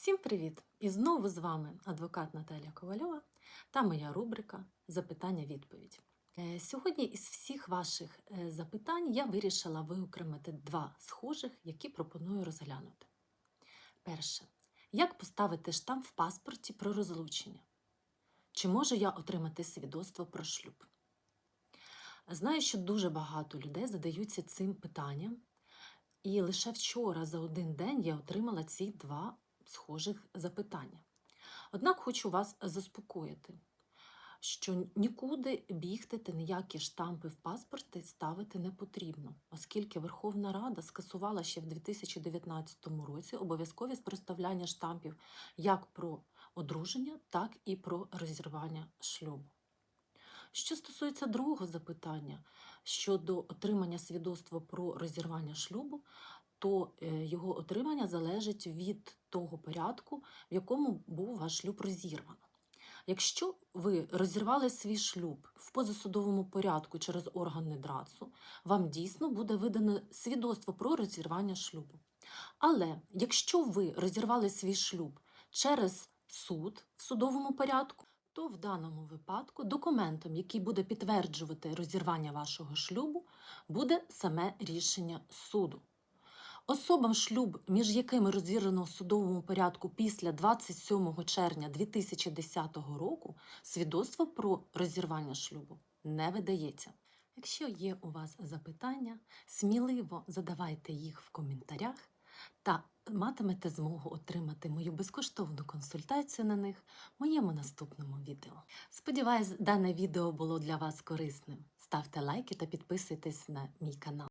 Всім привіт! І знову з вами адвокат Наталія Ковальова та моя рубрика Запитання-відповідь. Е, Сьогодні із всіх ваших е, запитань я вирішила виокремити два схожих, які пропоную розглянути. Перше. Як поставити штамп в паспорті про розлучення? Чи можу я отримати свідоцтво про шлюб? Знаю, що дуже багато людей задаються цим питанням, і лише вчора за один день я отримала ці два схожих запитання. Однак хочу вас заспокоїти, що нікуди бігти та ніякі штампи в паспорті ставити не потрібно, оскільки Верховна Рада скасувала ще в 2019 році обов'язковість проставляння штампів як про одруження, так і про розірвання шлюбу. Що стосується другого запитання щодо отримання свідоцтва про розірвання шлюбу, то е, його отримання залежить від того порядку, в якому був ваш шлюб розірвано. Якщо ви розірвали свій шлюб в позасудовому порядку через органи ДРАЦу, вам дійсно буде видано свідоцтво про розірвання шлюбу. Але якщо ви розірвали свій шлюб через суд в судовому порядку, то в даному випадку документом, який буде підтверджувати розірвання вашого шлюбу, буде саме рішення суду. Особам шлюб, між якими розірвано в судовому порядку після 27 червня 2010 року, свідоцтво про розірвання шлюбу не видається. Якщо є у вас запитання, сміливо задавайте їх в коментарях та матимете змогу отримати мою безкоштовну консультацію на них в моєму наступному відео. Сподіваюсь, дане відео було для вас корисним. Ставте лайки та підписуйтесь на мій канал.